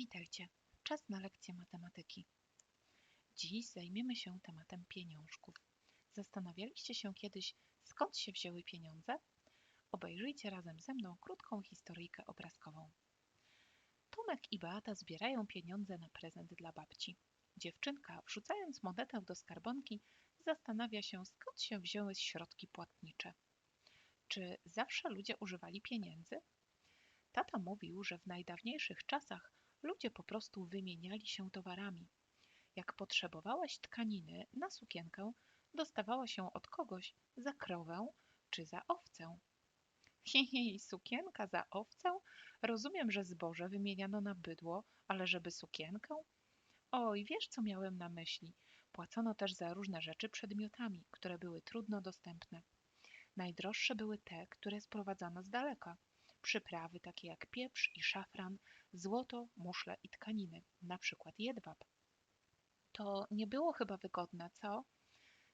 Witajcie. Czas na lekcję matematyki. Dziś zajmiemy się tematem pieniążków. Zastanawialiście się kiedyś, skąd się wzięły pieniądze? Obejrzyjcie razem ze mną krótką historyjkę obrazkową. Tomek i Beata zbierają pieniądze na prezent dla babci. Dziewczynka, wrzucając monetę do skarbonki, zastanawia się, skąd się wzięły środki płatnicze. Czy zawsze ludzie używali pieniędzy? Tata mówił, że w najdawniejszych czasach ludzie po prostu wymieniali się towarami. Jak potrzebowałaś tkaniny na sukienkę, dostawała się od kogoś za krowę czy za owcę. Hihi, sukienka za owcę? Rozumiem, że zboże wymieniano na bydło, ale żeby sukienkę? Oj, wiesz, co miałem na myśli. Płacono też za różne rzeczy przedmiotami, które były trudno dostępne. Najdroższe były te, które sprowadzano z daleka. Przyprawy takie jak pieprz i szafran, złoto, muszle i tkaniny, na przykład jedwab. To nie było chyba wygodne, co?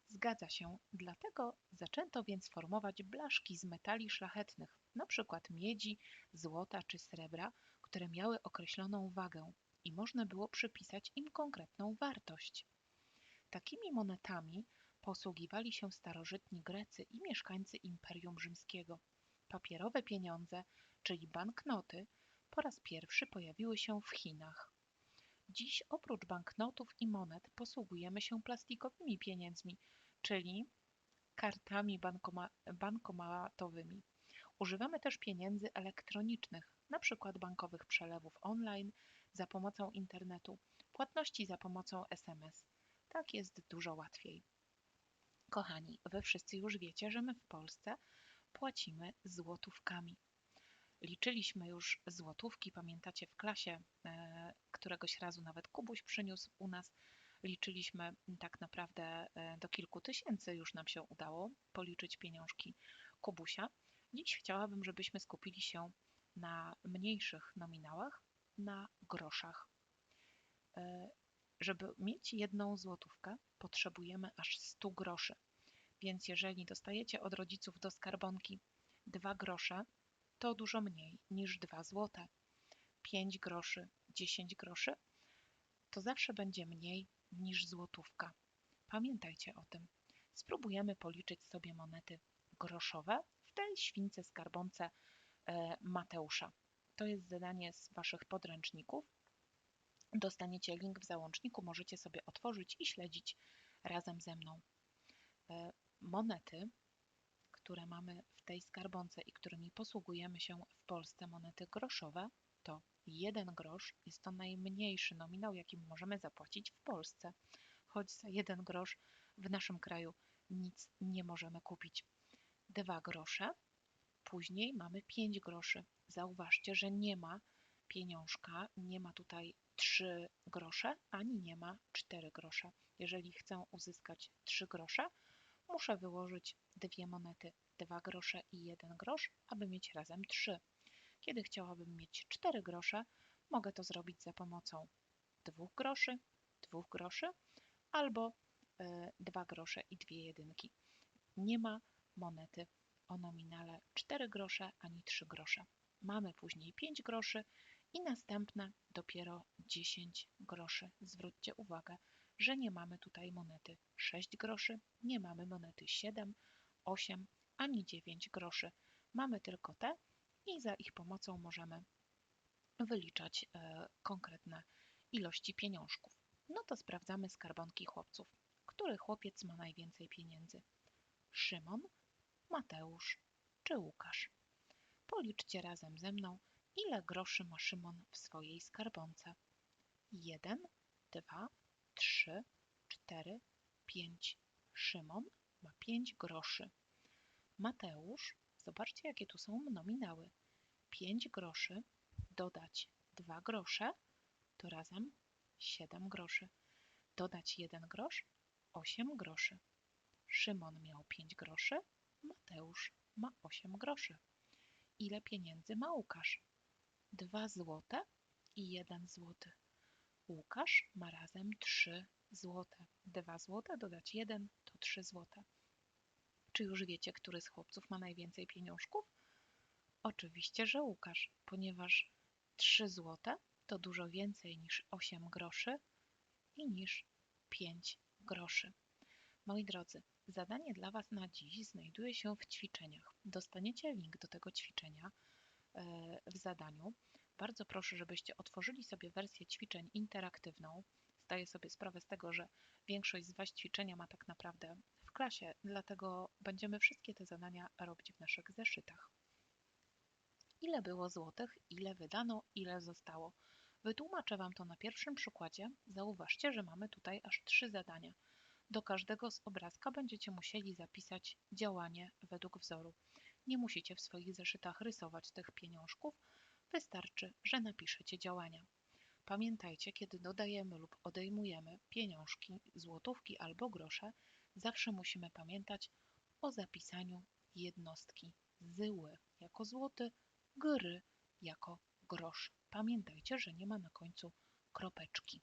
Zgadza się, dlatego zaczęto więc formować blaszki z metali szlachetnych, na przykład miedzi, złota czy srebra, które miały określoną wagę i można było przypisać im konkretną wartość. Takimi monetami posługiwali się starożytni Grecy i mieszkańcy Imperium Rzymskiego. Papierowe pieniądze, czyli banknoty, po raz pierwszy pojawiły się w Chinach. Dziś oprócz banknotów i monet posługujemy się plastikowymi pieniędzmi, czyli kartami bankoma bankomatowymi. Używamy też pieniędzy elektronicznych, np. bankowych przelewów online za pomocą internetu, płatności za pomocą SMS. Tak jest dużo łatwiej. Kochani, wy wszyscy już wiecie, że my w Polsce płacimy złotówkami. Liczyliśmy już złotówki, pamiętacie w klasie, e, któregoś razu nawet Kubuś przyniósł u nas. Liczyliśmy tak naprawdę e, do kilku tysięcy, już nam się udało policzyć pieniążki Kubusia. Dziś chciałabym, żebyśmy skupili się na mniejszych nominałach, na groszach. E, żeby mieć jedną złotówkę, potrzebujemy aż 100 groszy. Więc jeżeli dostajecie od rodziców do skarbonki 2 grosze, to dużo mniej niż 2 złote. 5 groszy, 10 groszy, to zawsze będzie mniej niż złotówka. Pamiętajcie o tym. Spróbujemy policzyć sobie monety groszowe w tej śwince skarbonce e, Mateusza. To jest zadanie z Waszych podręczników. Dostaniecie link w załączniku, możecie sobie otworzyć i śledzić razem ze mną. Monety, które mamy w tej skarbonce i którymi posługujemy się w Polsce, monety groszowe, to 1 grosz jest to najmniejszy nominał, jakim możemy zapłacić w Polsce, choć za 1 grosz w naszym kraju nic nie możemy kupić. 2 grosze, później mamy 5 groszy. Zauważcie, że nie ma pieniążka, nie ma tutaj 3 grosze, ani nie ma 4 grosze. Jeżeli chcę uzyskać 3 grosze, muszę wyłożyć dwie monety, 2 grosze i 1 grosz, aby mieć razem 3. Kiedy chciałabym mieć 4 grosze, mogę to zrobić za pomocą 2 groszy, 2 groszy albo 2 e, grosze i 2 jedynki. Nie ma monety o nominale 4 grosze ani 3 grosze. Mamy później 5 groszy i następne dopiero 10 groszy. Zwróćcie uwagę, że nie mamy tutaj monety 6 groszy, nie mamy monety 7, 8 ani 9 groszy. Mamy tylko te i za ich pomocą możemy wyliczać e, konkretne ilości pieniążków. No to sprawdzamy skarbonki chłopców. Który chłopiec ma najwięcej pieniędzy? Szymon, Mateusz czy Łukasz? Policzcie razem ze mną, ile groszy ma Szymon w swojej skarbonce. 1, 2, 3, 4, 5. Szymon ma 5 groszy. Mateusz, zobaczcie jakie tu są nominały. 5 groszy dodać 2 grosze to razem 7 groszy. Dodać 1 grosz 8 groszy. Szymon miał 5 groszy, Mateusz ma 8 groszy. Ile pieniędzy ma Łukasz? 2 złote i 1 złoty. Łukasz ma razem 3 złote. 2 złote dodać 1 to 3 złote. Czy już wiecie, który z chłopców ma najwięcej pieniążków? Oczywiście, że Łukasz, ponieważ 3 złote to dużo więcej niż 8 groszy i niż 5 groszy. Moi drodzy, zadanie dla Was na dziś znajduje się w ćwiczeniach. Dostaniecie link do tego ćwiczenia e, w zadaniu. Bardzo proszę, żebyście otworzyli sobie wersję ćwiczeń interaktywną. Zdaję sobie sprawę z tego, że większość z Was ćwiczenia ma tak naprawdę w klasie, dlatego będziemy wszystkie te zadania robić w naszych zeszytach. Ile było złotych, ile wydano, ile zostało. Wytłumaczę Wam to na pierwszym przykładzie. Zauważcie, że mamy tutaj aż trzy zadania. Do każdego z obrazka będziecie musieli zapisać działanie według wzoru. Nie musicie w swoich zeszytach rysować tych pieniążków, wystarczy, że napiszecie działania. Pamiętajcie, kiedy dodajemy lub odejmujemy pieniążki, złotówki albo grosze, zawsze musimy pamiętać o zapisaniu jednostki zyły jako złoty, gry jako grosz. Pamiętajcie, że nie ma na końcu kropeczki.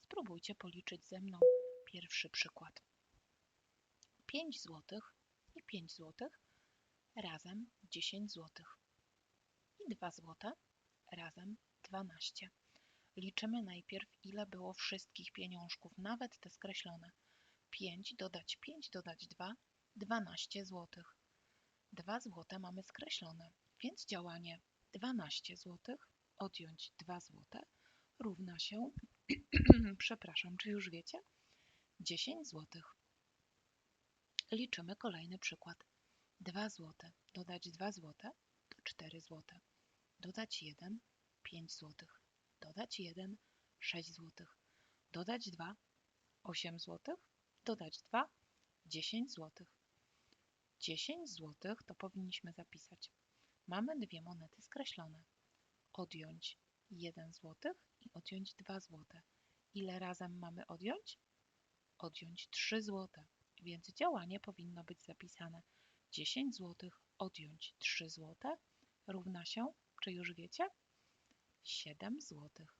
Spróbujcie policzyć ze mną pierwszy przykład. 5 złotych i 5 złotych razem 10 złotych 2 złote razem 12. Liczymy najpierw, ile było wszystkich pieniążków, nawet te skreślone. 5 dodać 5 dodać 2, 12 złotych. 2 złote mamy skreślone, więc działanie 12 złotych odjąć 2 złote równa się, przepraszam, czy już wiecie? 10 złotych. Liczymy kolejny przykład. 2 złote dodać 2 złote to 4 złote. Dodać 1 5 złotych. Dodać 1 6 złotych. Dodać 2 8 złotych. Dodać 2 10 złotych. 10 złotych to powinniśmy zapisać. Mamy dwie monety skreślone. Odjąć 1 złotych i odjąć 2 złote. Ile razem mamy odjąć? Odjąć 3 złote, więc działanie powinno być zapisane 10 złotych odjąć 3 złote równa się, czy już wiecie? 7 złotych.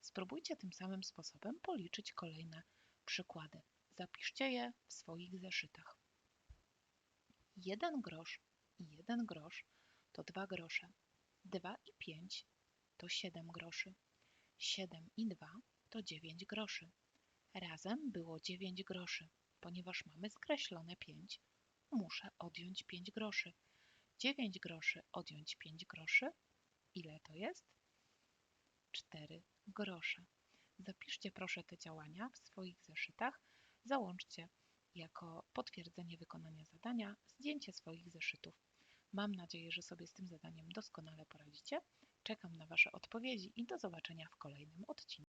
Spróbujcie tym samym sposobem policzyć kolejne przykłady. Zapiszcie je w swoich zeszytach. 1 grosz i 1 grosz to 2 grosze. 2 i 5 to 7 groszy. 7 i 2 to 9 groszy. Razem było 9 groszy. Ponieważ mamy skreślone 5, muszę odjąć 5 groszy. 9 groszy odjąć 5 groszy. Ile to jest? 4 grosze. Zapiszcie proszę te działania w swoich zeszytach. Załączcie jako potwierdzenie wykonania zadania zdjęcie swoich zeszytów. Mam nadzieję, że sobie z tym zadaniem doskonale poradzicie. Czekam na Wasze odpowiedzi i do zobaczenia w kolejnym odcinku.